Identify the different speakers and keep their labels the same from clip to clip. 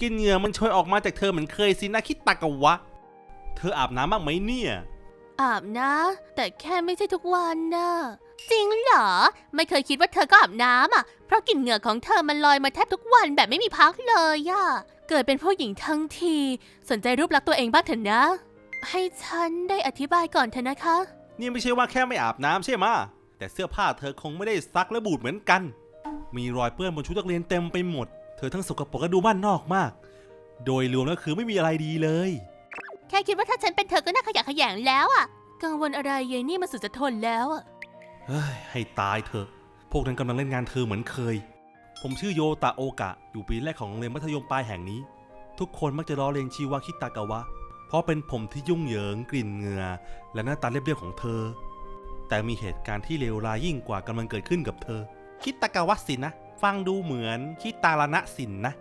Speaker 1: กินเหงื่อมันโชยออกมาจากเธอเหมือนเคยสินะคิดตากะวะ เธออาบน้ำบ้างไหมเนี่ย
Speaker 2: อาบนะ แต่แค่ไม่ใช่ทุกวันนะจริงเหรอ ไม่เคยคิดว่าเธอก็อาบน้ำอะ เพราะกลิ่นเหงื่อของเธอมันลอยมาแทบทุกวันแบบไม่มีพักเลยอะเกิดเป็นผู้หญิงทั้งที สนใจรูปลักษณ์ตัวเองบ้างเถอะนะ ให้ฉันได้อธิบายก่อนเถอะนะคะ
Speaker 1: นี่ไม่ใช่ว่าแค่ไม่อาบน้ำใช่ไหมะแต่เสื้อผ้าเธอคงไม่ได้ซักและบูดเหมือนกัน มีรอยเปื้อนบนชุดนักเรียนเต็มไปหมด เธอทั้งสกปรกและดูบ้านนอกมาก โดยรวมแล้วคือไม่มีอะไรดีเลย
Speaker 2: แค่คิดว่าถ้าฉันเป็นเธอก็น่าขยะแขยงแล้วอะกังวลอะไรเยนี่มาสุดจะทนแล้วอะ
Speaker 1: เฮ้ยให้ตายเถอะ พวกนั้นกำลังเล่นงานเธอเหมือนเคย ผมชื่อโยตะโอกะ อยู่ปีแรกของโรงเรียนมัธยมปลายแห่งนี้ ทุกคนมักจะล้อเลียนชีวาคิตากาวะ เพราะเป็นผมที่ยุ่งเหยิงกลิ่นเหงื่อและหน้าตาเรียบๆของเธอ แต่มีเหตุการณ์ที่เลวร้ายยิ่งกว่ากำลังเกิดขึ้นกับเธอ คิตากาวะสินนะ ฟังดูเหมือนคิตาลนะสินนะ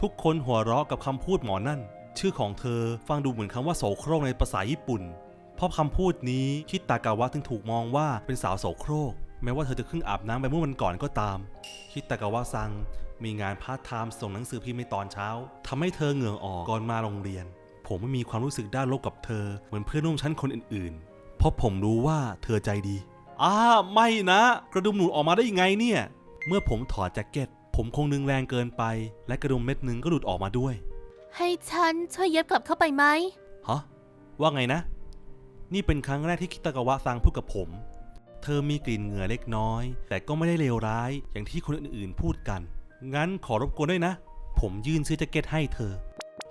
Speaker 1: ทุกคนหัวเราะกับคำพูดหมอนั่น ชื่อของเธอฟังดูเหมือนคำว่าโสโครกในภาษาญี่ปุ่น เพราะคำพูดนี้คิตากาวะถึงถูกมองว่าเป็นสาวโสโครก แม้ว่าเธอจะเพิ่งอาบน้ำไปเมื่อวันก่อนก็ตาม คิตากาวะซังมีงานพาร์ทไทม์ส่งหนังสือพิมพ์ในตอนเช้าทำให้เธอเหงื่อออกก่อนมาโรงเรียน ผมไม่มีความรู้สึกด้านลบกับเธอ เหมือนเพื่อนร่วมชั้นคนอื่นๆ เพราะผมรู้ว่าเธอใจดี อ้าไม่นะ กระดุมหนูออกมาได้ยังไงเนี่ย เมื่อผมถอดแจ็คเก็ต ผมคงดึงแรงเกินไป และกระดุมเม็ดหนึ่งก็หลุดออกมาด้วย
Speaker 2: ให้ฉันช่วยเย็บกลับเข้าไปไหม
Speaker 1: ฮะว่าไงนะ นี่เป็นครั้งแรกที่คิตากาวะซังพูดกับผม เธอมีกลิ่นเหงื่อเล็กน้อย แต่ก็ไม่ได้เลวร้ายอย่างที่คนอื่นๆ พูดกัน งั้นขอรบกวนด้วยนะ ผมยื่นซื้อแจ็คเก็ตให้เธอ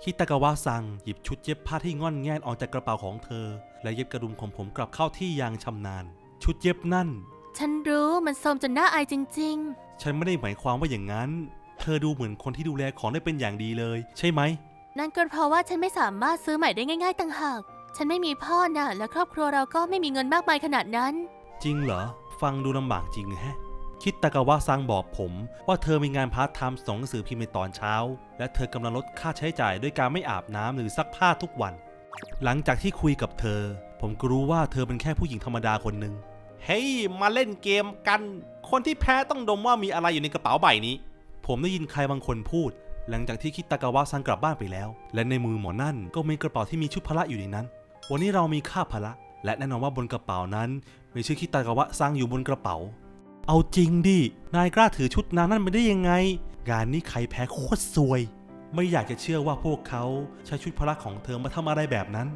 Speaker 1: คิตากาวะซังหยิบชุดเย็บผ้าที่ง่อนแง่นออกจากกระเป๋าของเธอ และเย็บกระดุมของผมกลับเข้าที่อย่างชำนาญ ชุดเย็บนั่น
Speaker 2: ฉันรู้มันโทรมจนน่าอายจริง
Speaker 1: ฉันไม่ได้หมายความว่าอย่างนั้น เธอดูเหมือนคนที่ดูแลของได้เป็นอย่างดีเลย ใช่ไหม
Speaker 2: ๆ นั่นก็เพราะว่าฉันไม่สามารถซื้อใหม่ได้ง่าย ๆ ต่างหาก ฉันไม่มีพ่อน่ะ และครอบครัวเราก็ไม่มีเงินมากมายขนาดนั้น
Speaker 1: จริงเหรอ ฟังดูลำบากจริงแฮะ คิดตากาวะซังบอกผม ว่าเธอมีงานพาร์ทไทม์ส่งหนังสือพิมพ์ในตอนเช้า และเธอกำลังลดค่าใช้จ่ายด้วยการไม่อาบน้ำหรือซักผ้าทุกวัน หลังจากที่คุยกับเธอ ผมก็รู้ว่าเธอเป็นแค่ผู้หญิงธรรมดาคนหนึ่ง เฮ้ย มาเล่นเกมกัน คนที่แพ้ต้องดมว่ามีอะไรอยู่ในกระเป๋าใบนี้ ผมได้ยินใครบางคนพูด หลังจากที่คิตากาวะซังกลับบ้านไปแล้ว และในมือหมอนั่นก็มีกระเป๋าที่มีชุดพละอยู่ในนั้น วันนี้เรามีค่าพละ และแน่นอนว่าบนกระเป๋านั้น มีชื่อคิตากาวะซังอยู่บนกระเป๋า เอาจริงดิ นายกล้าถือชุดนางนั่นไปได้ยังไง งานนี้ใครแพ้โคตรซวย ไม่อยากจะเชื่อว่าพวกเขาใช้ชุดพละของเธอมาทำอะไรแบบนั้น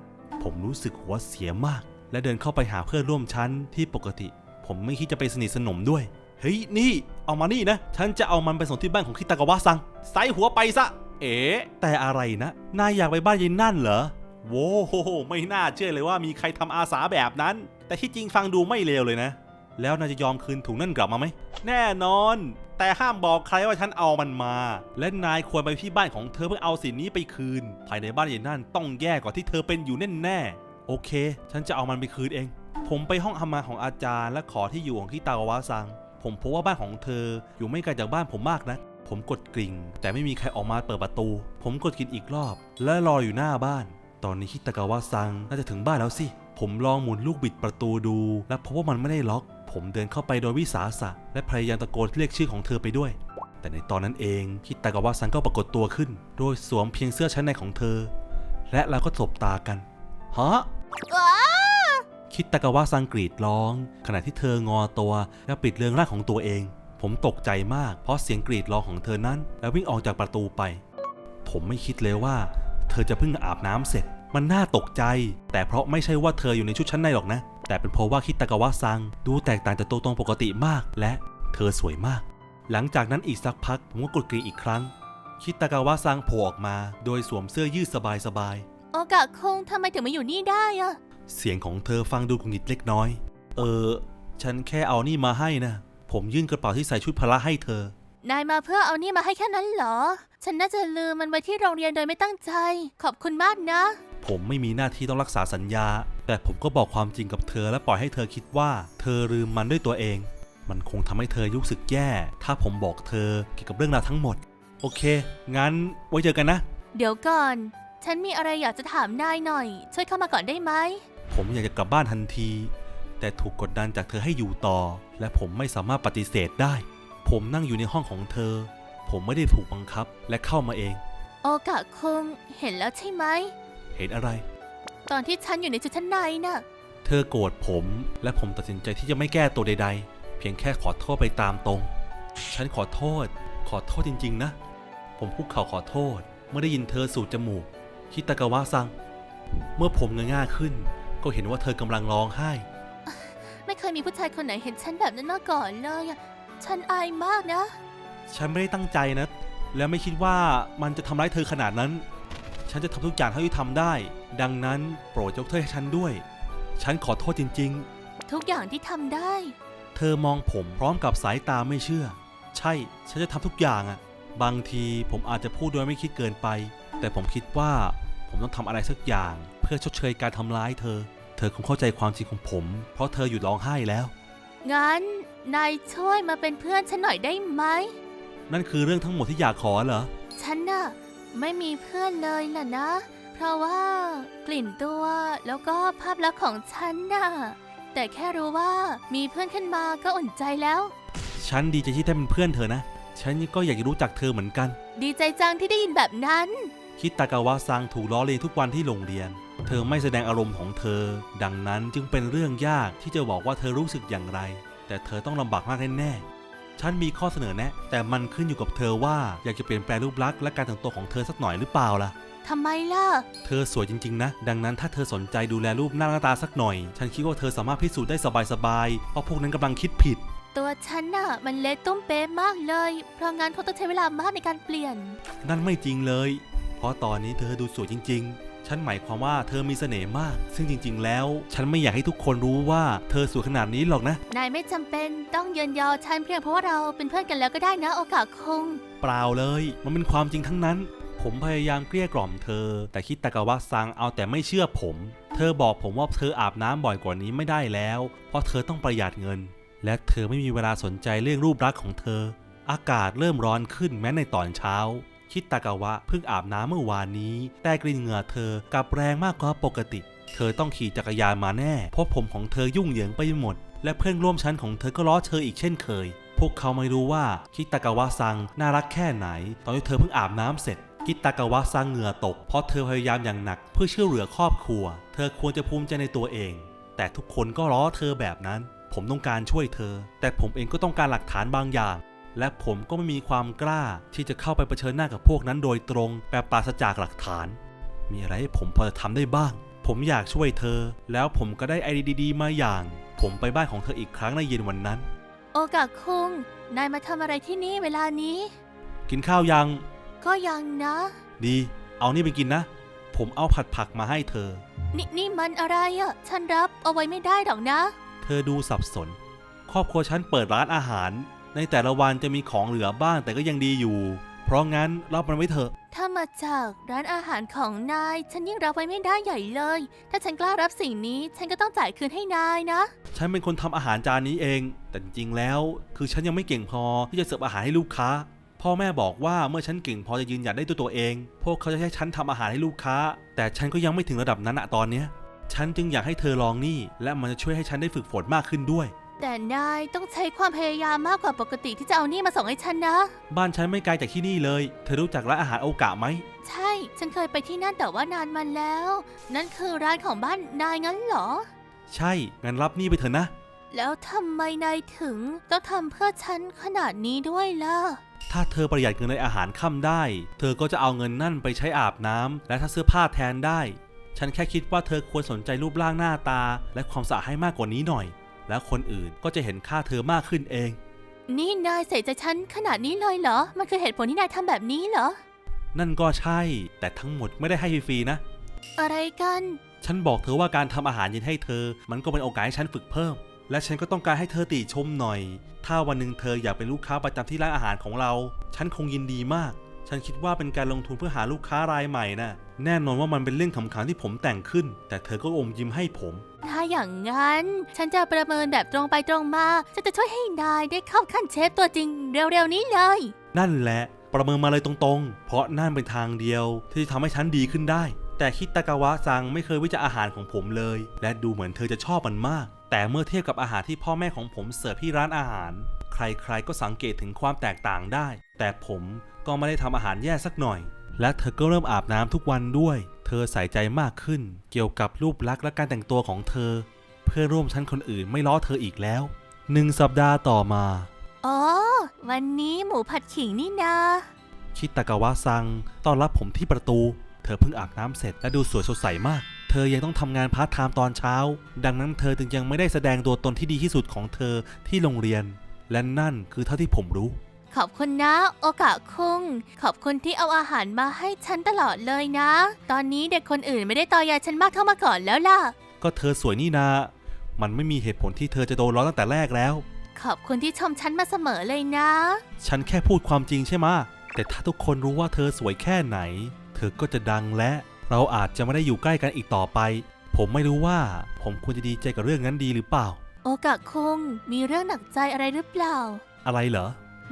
Speaker 1: ผมรู้สึกหัวเสียมาก และเดินเข้าไปหาเพื่อนร่วมชั้นที่ปกติ ผมไม่คิดจะไปสนิทสนมด้วย เฮ้ยนี่ เอามานี่นะ ฉันจะเอามันไปส่งที่บ้านของคิตากาวะซังใส่หัวไปซะ เอ๋แต่อะไรนะ นายอยากไปบ้านยินนั่นเหรอโว้โหไม่น่าเชื่อเลยว่ามีใครทำอาสาแบบนั้น แต่ที่จริงฟังดูไม่เลวเลยนะ แล้วนายจะยอมคืนถุงนั่นกลับมาไหม แน่นอน แต่ห้ามบอกใครว่าฉันเอามันมา และนายควรไปที่บ้านของเธอเพื่อเอาสิ่งนี้ไปคืน ภายในบ้านยายนั่นต้องแย่กว่าที่เธอเป็นอยู่แน่ๆ โอเค ฉันจะเอามันไปคืนเอง ผมไปห้องทำงานของอาจารย์และขอที่อยู่ของคิตากาวะซัง ผมพบว่าบ้านของเธออยู่ไม่ไกลจากบ้านผมมากนะผมกดกริ่ง แต่ไม่มีใครออกมาเปิดประตู ผมกดกริ่งอีกรอบ และรออยู่หน้าบ้าน ตอนนี้คิตากาวะซังน่าจะถึงบ้านแล้วสิ ผมลองหมุนลูกบิดประตูดู และพบว่ามันไม่ได้ล็อก ผมเดินเข้าไปโดยวิสาสะ และพยายามตะโกนเรียกชื่อของเธอไปด้วย แต่ในตอนนั้นเองคิตากาวะซังก็ปรากฏตัวขึ้น โดยสวมเพียงเสื้อชั้นในของเธอ และเราก็สบตากัน ฮะ
Speaker 2: ว้า
Speaker 1: คิดตากาวะซังกรีดร้อง ขณะที่เธองอตัวและปิดเรืองร่างของตัวเอง ผมตกใจมากเพราะเสียงกรีดร้องของเธอนั้น แล้ววิ่งออกจากประตูไป ผมไม่คิดเลยว่า เธอจะเพิ่งอาบน้ำเสร็จ มันน่าตกใจ แต่เพราะไม่ใช่ว่าเธออยู่ในชุดชั้นในหรอกนะ แต่เป็นเพราะว่าคิดตากาวะซัง ดูแตกต่างจากตัวตนปกติมาก และเธอสวยมาก หลังจากนั้นอีกสักพัก ผมก็กดกรีดอีกครั้ง คิดตากาวะซังโผล่ออกมา โดยสวมเสื้อยืดสบายๆ
Speaker 2: โอกาคงทำไมถึงมาอยู่นี่ได้อะ
Speaker 1: เสียงของเธอฟังดูกุนงิดเล็กน้อย เออ ฉันแค่เอานี่มาให้นะ ผมยื่นกระเป๋าที่ใส่ชุดพละให้เธอ
Speaker 2: นายมาเพื่อเอานี่มาให้แค่นั้นเหรอ ฉันน่าจะลืมมันไว้ที่โรงเรียนโดยไม่ตั้งใจ ขอบคุณมากนะ
Speaker 1: ผมไม่มีหน้าที่ต้องรักษาสัญญา แต่ผมก็บอกความจริงกับเธอและปล่อยให้เธอคิดว่า เธอลืมมันด้วยตัวเอง มันคงทำให้เธอรู้สึกแย่ ถ้าผมบอกเธอเกี่ยวกับเรื่องราวทั้งหมด โอเค งั้นไว้เจอกันนะ
Speaker 2: เดี๋ยวก่อน ฉันมีอะไรอยากจะถามนายหน่อย ช่วยเข้ามาก่อนได้ไหม
Speaker 1: ผมอยากจะกลับบ้านทันที แต่ถูกกดดันจากเธอให้อยู่ต่อ และผมไม่สามารถปฏิเสธได้ ผมนั่งอยู่ในห้องของเธอผผมไม่ได้ถูกบังคับและเข้ามาเอง
Speaker 2: โอกะคงเห็นแล้วใช่ไหม
Speaker 1: เห็นอะไร
Speaker 2: ตอนที่ฉันอยู่ในชุดชั้นในน่ะ
Speaker 1: เธอโกรธผม และผมตัดสินใจที่จะไม่แก้ตัวใด ๆ เพียงแค่ขอโทษไปตามตรง ฉันขอโทษ ขอโทษจริง ๆ นะ ผมคุกเข่าขอโทษ เมื่อได้ยินเธอสูดจมูก คิตากาวะซัง เมื่อผมเงยหน้าขึ้น ก็เห็นว่าเธอกำลังร้องไห้
Speaker 2: ไม่เคยมีผู้ชายคนไหนเห็นฉันแบบนั้นมาก่อนเลยอะฉันอายมากนะ
Speaker 1: ฉันไม่ได้ตั้งใจนะ และไม่คิดว่ามันจะทำร้ายเธอขนาดนั้น ฉันจะทำทุกอย่างเท่าที่ทำได้ ดังนั้นโปรดยกโทษให้ฉันด้วย ฉันขอโทษจริงๆ
Speaker 2: ทุกอย่างที่ทำได้
Speaker 1: เธอมองผมพร้อมกับสายตาไม่เชื่อ ใช่ ฉันจะทำทุกอย่างอะบางทีผมอาจจะพูดโดยไม่คิดเกินไป แต่ผมคิดว่า ผมต้องทำอะไรสักอย่าง เพื่อชดเชยการทำร้ายเธอ เธอคงเข้าใจความจริงของผม เพราะเธอหยุดร้องไห้แล้ว
Speaker 2: งั้นนายช่วยมาเป็นเพื่อนฉันหน่อยได้ไหม
Speaker 1: นั่นคือเรื่องทั้งหมดที่อยากขอเหรอ
Speaker 2: ฉันน่ะไม่มีเพื่อนเลยล่ะนะ เพราะว่ากลิ่นตัวแล้วก็ภาพลักษณ์ของฉันน่ะ แต่แค่รู้ว่ามีเพื่อนขึ้นมาก็อุ่นใจแล้ว
Speaker 1: ฉันดีใจที่ได้เป็นเพื่อนเธอนะ ฉันก็อยากจะรู้จักเธอเหมือนกัน
Speaker 2: ดีใจจังที่ได้ยินแบบนั้น
Speaker 1: คิตากาวะซังถูกล้อเลียนทุกวันที่โรงเรียน เธอไม่แสดงอารมณ์ของเธอ ดังนั้นจึงเป็นเรื่องยากที่จะบอกว่าเธอรู้สึกอย่างไร แต่เธอต้องลำบากมากแน่ๆฉันมีข้อเสนอแนะ แต่มันขึ้นอยู่กับเธอว่าอยากจะเปลี่ยนแปลงรูปลักษณ์และการแต่งตัวของเธอสักหน่อยหรือเปล่าล่ะ
Speaker 2: ทำไมล่ะ
Speaker 1: เธอสวยจริง ๆ นะ ดังนั้นถ้าเธอสนใจดูแลรูปหน้าหน้าตาสักหน่อย ฉันคิดว่าเธอสามารถพิสูจน์ได้สบายๆ เพราะพวกนั้นกำลังคิดผิด
Speaker 2: ตัวฉันน่ะ มันเละตุ้มเป๊ะมากเลย เพราะงั้นเขาต้องใช้เวลามากในการเปลี่ยน
Speaker 1: นั่นไม่จริงเลยเพ ราะตอนนี้เธอดูสวยจริง ๆ ฉันหมายความว่าเธอมีเสน่ห์มาก ซึ่งจริง ๆ แล้ว ฉันไม่อยากให้ทุกคนรู้ว่าเธอสวยขนาดนี้หรอกนะ
Speaker 2: นายไม่จำเป็นต้องเยินยอฉันเพียงเพราะว่าเราเป็นเพื่อนกันแล้วก็ได้นะโอกาสคง
Speaker 1: เปล่าเลย มันเป็นความจริงทั้งนั้น ผมพยายามเกลี้ยกล่อมเธอ แต่คิดตากาวะซังเอาแต่ไม่เชื่อผม เธอบอกผมว่าเธออาบน้ำบ่อยกว่านี้ไม่ได้แล้ว เพราะเธอต้องประหยัดเงิน และเธอไม่มีเวลาสนใจเรื่องรูปลักษณ์ของเธอ อากาศเริ่มร้อนขึ้นแม้ในตอนเช้า คิดตากาวะเพิ่งอาบน้ำเมื่อวานนี้ แต่กลิ่นเหงื่อเธอกลับแรงมากกว่าปกติ เธอต้องขี่จักรยานมาแน่ เพราะผมของเธอยุ่งเหยิงไปหมด และเพื่อนร่วมชั้นของเธอก็ล้อเธออีกเช่นเคย พวกเขาไม่รู้ว่าคิตากาวะซังน่ารักแค่ไหน ตอนที่เธอเพิ่งอาบน้ำเสร็จคิตากาวะซังเหงื่อตก เพราะเธอพยายามอย่างหนักเพื่อช่วยเหลือครอบครัว เธอควรจะภูมิใจในตัวเอง แต่ทุกคนก็ล้อเธอแบบนั้น ผมต้องการช่วยเธอ แต่ผมเองก็ต้องการหลักฐานบางอย่าง และผมก็ไม่มีความกล้าที่จะเข้าไปเผชิญหน้ากับพวกนั้นโดยตรงแบบปราศจากหลักฐาน มีอะไรให้ผมพอจะทำได้บ้าง ผมอยากช่วยเธอ แล้วผมก็ได้ไอเดียดีๆมาอย่าง ผมไปบ้านของเธออีกครั้งในเย็นวันนั้น
Speaker 2: โอกาสคงนายมาทำอะไรที่นี่เวลานี้
Speaker 1: กินข้าวยัง
Speaker 2: ก็ยังนะ
Speaker 1: ดี เอานี่ไปกินนะ ผมเอาผัดผักมาให้เธอ
Speaker 2: นี่นี่มันอะไรอะฉันรับเอาไว้ไม่ได้หรอกนะ
Speaker 1: เธอดูสับสน ครอบครัวฉันเปิดร้านอาหาร ในแต่ละวันจะมีของเหลือบ้างแต่ก็ยังดีอยู่ เพราะงั้นรับมันไว้เถอะ
Speaker 2: ถ้ามาจากร้านอาหารของนาย ฉันยิ่งรับไว้ไม่ได้ใหญ่เลย ถ้าฉันกล้ารับสิ่งนี้ ฉันก็ต้องจ่ายคืนให้นายนะ
Speaker 1: ฉันเป็นคนทำอาหารจานนี้เอง แต่จริงๆแล้ว คือฉันยังไม่เก่งพอที่จะเสิร์ฟอาหารให้ลูกค้า พ่อแม่บอกว่าเมื่อฉันเก่งพอจะยืนหยัดได้ด้วยตัวเอง พวกเขาจะให้ฉันทำอาหารให้ลูกค้า แต่ฉันก็ยังไม่ถึงระดับนั้นอะตอนเนี้ย ฉันจึงอยากให้เธอลองนี่ และมันจะช่วยให้ฉันได้ฝึกฝนมากขึ้นด้วย
Speaker 2: แต่นายต้องใช้ความพยายามมากกว่าปกติที่จะเอานี่มาส่งให้ฉันนะ
Speaker 1: บ้านฉันไม่ไกลจากที่นี่เลย เธอรู้จักร้านอาหารโอกะไหม
Speaker 2: ใช่ ฉันเคยไปที่นั่นแต่ว่านานมาแล้ว นั่นคือร้านของบ้านนายงั้นเหรอ
Speaker 1: ใช่ งั้นรับนี่ไปเถอะนะ
Speaker 2: แล้วทำไมนายถึงต้องทำเพื่อฉันขนาดนี้ด้วยล่ะ
Speaker 1: ถ้าเธอประหยัดเงินในอาหารค่ำได้ เธอก็จะเอาเงินนั่นไปใช้อาบน้ำและถ้าเสื้อผ้าแทนได้ ฉันแค่คิดว่าเธอควรสนใจรูปร่างหน้าตา และความสะอาดให้มากกว่านี้หน่อย แล้วคนอื่นก็จะเห็นค่าเธอมากขึ้นเอง
Speaker 2: นี่นายใส่ใจฉันขนาดนี้เลยเหรอ มันคือเหตุผลที่นายทำแบบนี้เหรอ
Speaker 1: นั่นก็ใช่ แต่ทั้งหมดไม่ได้ให้ฟรีๆนะ
Speaker 2: อะไรกัน
Speaker 1: ฉันบอกเธอว่าการทำอาหารเย็นให้เธอ มันก็เป็นโอกาสให้ฉันฝึกเพิ่ม และฉันก็ต้องการให้เธอติชมหน่อย ถ้าวันหนึ่งเธออยากเป็นลูกค้าประจำที่ร้านอาหารของเรา ฉันคงยินดีมาก ฉันคิดว่าเป็นการลงทุนเพื่อหาลูกค้ารายใหม่นะแน่นอนว่ามันเป็นเรื่องขำขันที่ผมแต่งขึ้น แต่เธอก็อมยิ้มให้ผม
Speaker 2: ถ้าอย่างนั้น ฉันจะประเมินแบบตรงไปตรงมาฉันจะช่วยให้นายได้เข้าขั้นเชฟตัวจริงเร็วๆนี้เลย
Speaker 1: นั่นแหละ ประเมินมาเลยตรงๆ เพราะนั่นเป็นทางเดียว ที่จะทำให้ฉันดีขึ้นได้ แต่คิตากาวะซังไม่เคยวิจารณ์อาหารของผมเลย และดูเหมือนเธอจะชอบมันมาก แต่เมื่อเทียบกับอาหารที่พ่อแม่ของผมเสิร์ฟที่ร้านอาหาร ใครๆก็สังเกตถึงความแตกต่างได้ แต่ผม ก็ไม่ได้ทำอาหารแย่สักหน่อย และเธอก็เริ่มอาบน้ำทุกวันด้วย เธอใส่ใจมากขึ้น เกี่ยวกับรูปลักษณ์และการแต่งตัวของเธอ เพื่อนร่วมชั้นคนอื่นไม่ล้อเธออีกแล้วหนึ่งสัปดาห์ต่อมา
Speaker 2: อ๋อวันนี้หมูผัดขิงนี่นา
Speaker 1: คิตากาวะซังต้อนรับผมที่ประตู เธอเพิ่งอาบน้ำเสร็จและดูสวยสดใสมาก เธอยังต้องทำงานพาร์ทไทม์ตอนเช้า ดังนั้นเธอจึงยังไม่ได้แสดงตัวตนที่ดีที่สุดของเธอที่โรงเรียน และนั่นคือเท่าที่ผมรู้
Speaker 2: ขอบคุณนะ โอกะคุง ขอบคุณที่เอาอาหารมาให้ฉันตลอดเลยนะ ตอนนี้เด็กคนอื่นไม่ได้ตอยาฉันมากเท่าเมื่อก่อนแล้วล่ะ
Speaker 1: ก็เธอสวยนี่นา มันไม่มีเหตุผลที่เธอจะโดนล้อตั้งแต่แรกแล้ว
Speaker 2: ขอบคุณที่ชมฉันมาเสมอเลยนะ
Speaker 1: ฉันแค่พูดความจริงใช่ไหมะแต่ถ้าทุกคนรู้ว่าเธอสวยแค่ไหน เธอก็จะดังและ เราอาจจะไม่ได้อยู่ใกล้กันอีกต่อไป ผมไม่รู้ว่า ผมควรจะดีใจกับเรื่องนั้นดีหรือเปล่า
Speaker 2: โอกะคุง มีเรื่องหนักใจอะไรหรือเปล่า
Speaker 1: อะไรเหรอ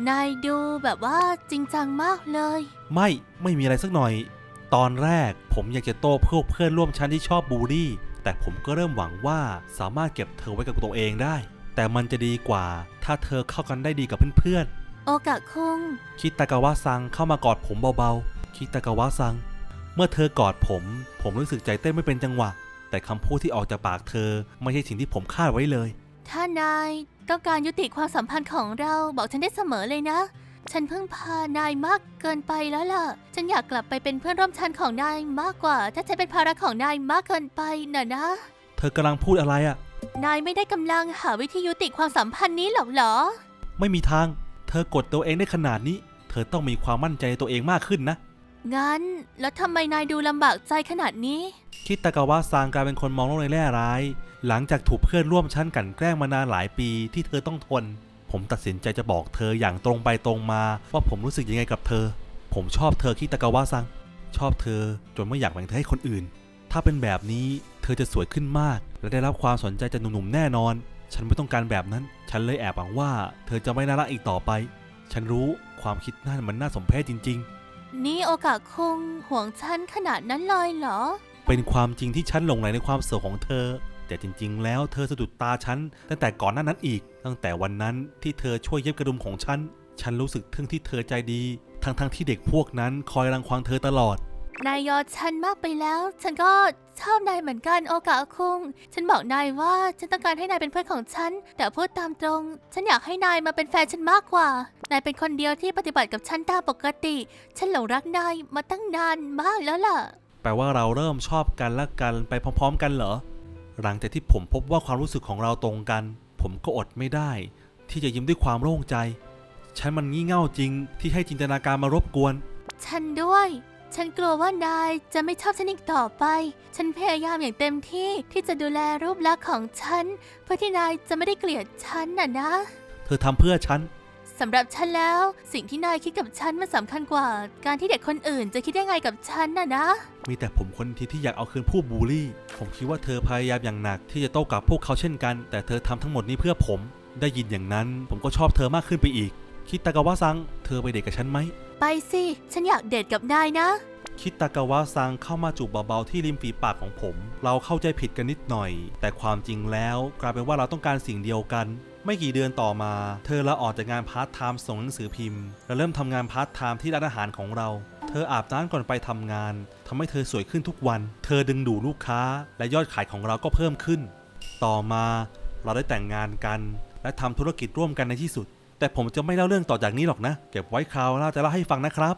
Speaker 2: นายดูแบบว่าจริงจังมากเลย
Speaker 1: ไม่ไม่มีอะไรสักหน่อย ตอนแรกผมอยากจะโต้พวกเพื่อนร่วมชั้นที่ชอบบูลลี่ แต่ผมก็เริ่มหวังว่าสามารถเก็บเธอไว้กับตัวเองได้ แต่มันจะดีกว่า ถ้าเธอเข้ากันได้ดีกับเพื่อน
Speaker 2: โอกะคุง
Speaker 1: ๆคิตากาวะซังเข้ามากอดผมเบาๆคิตากาวะซัง เมื่อเธอกอดผม ผมรู้สึกใจเต้นไม่เป็นจังหวะ แต่คำพูดที่ออกจากปากเธอ ไม่ใช่สิ่งที่ผมคาดไว้เลย
Speaker 2: ถ้านาย ต้องการยุติความสัมพันธ์ของเราบอกฉันได้เสมอเลยนะ ฉันเพิ่งพานายมากเกินไปแล้วล่ะ ฉันอยากกลับไปเป็นเพื่อนร่วมชั้นของนายมากกว่า ถ้าฉันเป็นภาระของนายมากเกินไปน่ะนะ
Speaker 1: เธอกำลังพูดอะไรอะ่ะ
Speaker 2: นายไม่ได้กำลังหาวิธียุติความสัมพันธ์นี้หรอกเหรอ
Speaker 1: ไม่มีทาง เธอกดตัวเองได้ขนาดนี้ เธอต้องมีความมั่นใจในตัวเองมากขึ้นนะ
Speaker 2: งั้น แล้วทำไมนายดูลำบากใจขนาดนี้
Speaker 1: คิตากาวะซางกลายเป็นคนมองโลกในแง่ร้าย หลังจากถูกเพื่อนร่วมชั้นกลันแกล้งมานานหลายปีที่เธอต้องทน ผมตัดสินใจจะบอกเธออย่างตรงไปตรงมาว่าผมรู้สึกยังไงกับเธอ ผมชอบเธอคิตากาวะซัง ชอบเธอจนไม่อยากแบ่งเธอให้คนอื่น ถ้าเป็นแบบนี้เธอจะสวยขึ้นมาก และได้รับความสนใจจากหนุ่มๆแน่นอน ฉันไม่ต้องการแบบนั้น ฉันเลยแอบหวังว่า เธอจะไม่น่ารักอีกต่อไป ฉันรู้ความคิดนั่นมันน่าสมเพชจริง ๆ
Speaker 2: นี่โอกาสคงห่วงฉันขนาดนั้นเลยเหรอ
Speaker 1: เป็นความจริงที่ฉันหลงใหลในความสวยของเธอ แต่จริง ๆ แล้วเธอสะดุดตาฉันตั้งแต่ก่อนหน้านั้นอีก ตั้งแต่วันนั้นที่เธอช่วยเย็บกระดุมของฉัน ฉันรู้สึกทึ่งที่เธอใจดี ทั้งๆที่เด็กพวกนั้นคอยรังควานเธอตลอด
Speaker 2: นายยอดฉันมากไปแล้ว ฉันก็ชอบนายเหมือนกันโอกาคุง ฉันบอกนายว่าฉันต้องการให้นายเป็นเพื่อนของฉัน แต่พูดตามตรง ฉันอยากให้นายมาเป็นแฟนฉันมากกว่า นายเป็นคนเดียวที่ปฏิบัติกับฉันตามปกติ ฉันหลงรักนายมาตั้งนานมากแล้วล่ะ
Speaker 1: แปลว่าเราเริ่มชอบกันและกันไปพร้อม ๆ กันเหรอ หลังจากที่ผมพบว่าความรู้สึกของเราตรงกัน ผมก็อดไม่ได้ ที่จะยิ้มด้วยความโล่งใจ ฉันมันงี่เง่าจริง ที่ให้จินตนาการมารบกวน
Speaker 2: ฉันด้วย ฉันกลัวว่านายจะไม่ชอบฉันอีกต่อไป ฉันพยายามอย่างเต็มที่ที่จะดูแลรูปลักษณ์ของฉัน เพื่อที่นายจะไม่ได้เกลียดฉันน่ะนะ
Speaker 1: เธอทำเพื่อฉัน
Speaker 2: สำหรับฉันแล้ว สิ่งที่นายคิดกับฉันมันสำคัญกว่า การที่เด็กคนอื่นจะคิดยังไงกับฉันน่ะนะ
Speaker 1: มีแต่ผมคนเดียวที่อยากเอาคืนผู้บูลลี่ ผมคิดว่าเธอพยายามอย่างหนักที่จะโต้กลับพวกเขาเช่นกัน แต่เธอทำทั้งหมดนี้เพื่อผม ได้ยินอย่างนั้น ผมก็ชอบเธอมากขึ้นไปอีก คิดตากาวะซัง เธอไปเดทกับฉันไหม
Speaker 2: ไปสิ ฉันอยากเดทกับนายนะ
Speaker 1: คิดตากาวะซังเข้ามาจูบเบาๆที่ริมฝีปากของผม เราเข้าใจผิดกันนิดหน่อย แต่ความจริงแล้วกลายเป็นว่าเราต้องการสิ่งเดียวกัน ไม่กี่เดือนต่อมา เธอลาออกจากงานพาร์ทไทม์ส่งหนังสือพิมพ์ และเริ่มทำงานพาร์ทไทม์ที่ร้านอาหารของเรา เธออาบน้ำก่อนไปทำงานทำให้เธอสวยขึ้นทุกวัน เธอดึงดูดลูกค้า และยอดขายของเราก็เพิ่มขึ้น ต่อมาเราได้แต่งงานกัน และทำธุรกิจร่วมกันในที่สุด แต่ผมจะไม่เล่าเรื่องต่อจากนี้หรอกนะ เก็บไว้คราวหน้าจะเล่าให้ฟังนะครับ